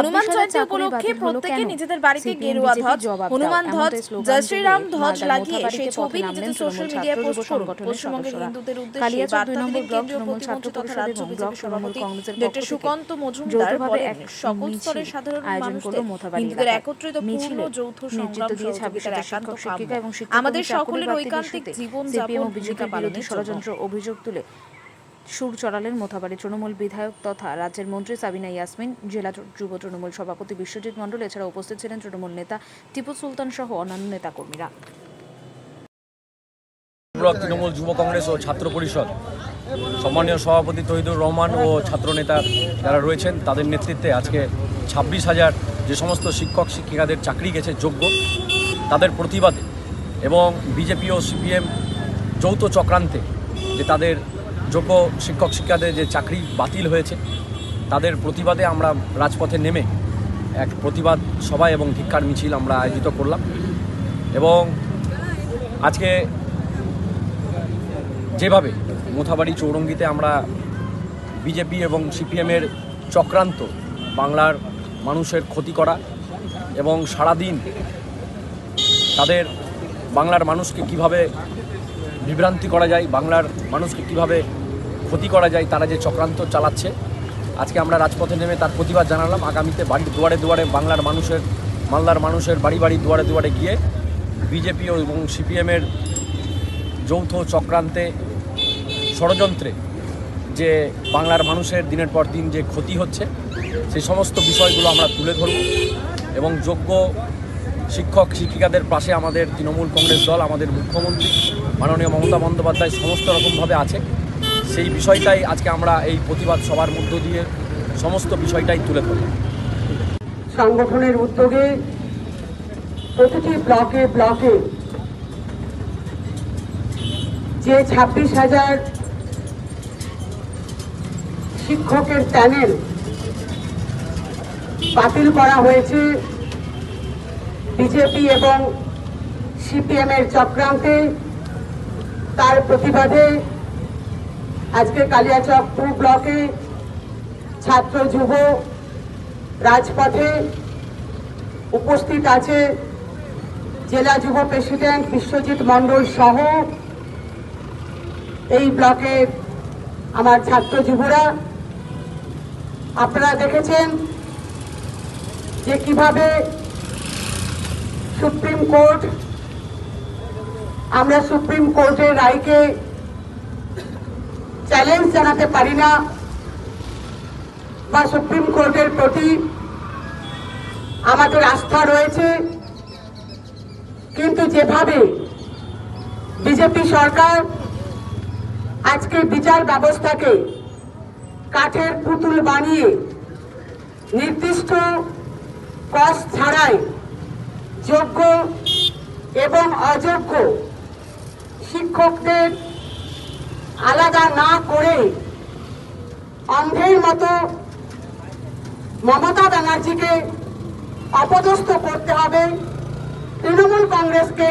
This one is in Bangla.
হনুমান জয়ন্তী উপলক্ষে প্রত্যেকে নিজেদের বাড়িতে গেরুয়া ধ্বজ হনুমান ধ্বজ জয় শ্রীরাম ধ্বজ লাগিয়ে সেই ছবি নিজেদের সোশ্যাল মিডিয়ায় পোস্ট করুন। পশ্চিমবঙ্গের হিন্দুদের উদ্দেশ্যে বার্তা দিলেন কেন্দ্রীয় প্রতিমন্ত্রী তথা রাজ্য বিজেপি সভাপতি ডক্টর সুকান্ত মজুমদার বলেন সকল স্তরের সাধারণ মানুষদের হিন্দুদের একত্রিত পূর্ণ যৌথ সংগ্রাম সহযোগিতার একান্ত কাম্য। আমাদের সকলের ঐকান্তিক জীবন যাপন ভূমিকা পালনের ষড়যন্ত্র অভিযোগ তুলে সুর চড়ালেন মোথাবাড়ি তৃণমূল বিধায়ক তথা রাজ্যের মন্ত্রী সাবিনা ইয়াসমিন, জেলা যুব তৃণমূল সভাপতি বিশ্বজিৎ মণ্ডল, এছাড়া উপস্থিত ছিলেন তৃণমূল নেতা টিপু সুলতান সহ অন্যান্য নেতাকর্মীরা। তৃণমূল যুব কংগ্রেস ও ছাত্র পরিষদ সম্মানীয় সভাপতি তহিদুর রহমান ও ছাত্রনেতা যারা রয়েছেন, তাদের নেতৃত্বে আজকে ছাব্বিশ হাজার যে সমস্ত শিক্ষক শিক্ষিকাদের চাকরি গেছে যোগ্য, তাদের প্রতিবাদে এবং বিজেপি ও সিপিএম যৌথ চক্রান্তে যে তাদের যোগ্য শিক্ষক শিক্ষিকাদের যে চাকরি বাতিল হয়েছে, তাদের প্রতিবাদে আমরা রাজপথে নেমে এক প্রতিবাদ সভা এবং ধিক্কার মিছিল আমরা আয়োজিত করলাম। এবং আজকে যেভাবে মোথাবাড়ি চৌরঙ্গিতে আমরা বিজেপি এবং সিপিএমের চক্রান্ত বাংলার মানুষের ক্ষতি করা এবং সারাদিন তাদের বাংলার মানুষকে কীভাবে বিভ্রান্তি করা যায়, বাংলার মানুষকে কীভাবে ক্ষতি করা যায়, তারা যে চক্রান্ত চালাচ্ছে। আজকে আমরা রাজপথে নেমে তার প্রতিবাদ জানালাম। আগামীতে বাড়ির দুয়ারে দুয়ারে বাংলার মানুষের, মালদার মানুষের বাড়ি বাড়ি দুয়ারে দুয়ারে গিয়ে বিজেপি এবং সিপিএমের যৌথ চক্রান্তে ষড়যন্ত্রে যে বাংলার মানুষের দিনের পর দিন যে ক্ষতি হচ্ছে সেই সমস্ত বিষয়গুলো আমরা তুলে ধরব এবং যোগ্য শিক্ষক, শিক্ষিকাদের পাশে আমাদের তৃণমূল কংগ্রেস দল, আমাদের মুখ্যমন্ত্রী, মাননীয় মমতা বন্দ্যোপাধ্যায় সমস্ত রকমভাবে আছে। সেই বিষয়টাই আজকে আমরা এই প্রতিবাদ সবার মধ্য দিয়ে সমস্ত বিষয়টাই তুলে ধরলাম সংগঠনের উদ্যোগে প্রতিটি ব্লকে ব্লকে যে ছাব্বিশ হাজার শিক্ষকের প্যানেল বাতিল করা হয়েছে, বিজেপি এবং সিপিএম এর চক্রান্তে তার প্রতিবাদে আজকে কালিয়াচক টু ব্লকে ছাত্র যুব রাজপথে উপস্থিত আছে জেলা যুব প্রেসিডেন্ট বিশ্বজিৎ মণ্ডল সহ এই ব্লকের আমার ছাত্র যুবরা। আপনারা দেখেছেন যে কীভাবে সুপ্রিম কোর্ট, আমরা সুপ্রিম কোর্টের রায়কে চ্যালেঞ্জ জানাতে পারি না বা সুপ্রিম কোর্টের প্রতি আমাদের আস্থা রয়েছে। কিন্তু যেভাবে বিজেপি সরকার আজকে বিচার ব্যবস্থাকে কাঠের পুতুল বানিয়ে নির্দিষ্ট কস ছাড়াই যোগ্য এবং অযোগ্য শিক্ষকদের আলাদা না করে অন্ধের মতো মমতা ব্যানার্জিকে অপদস্থ করতে হবে তৃণমূল কংগ্রেসকে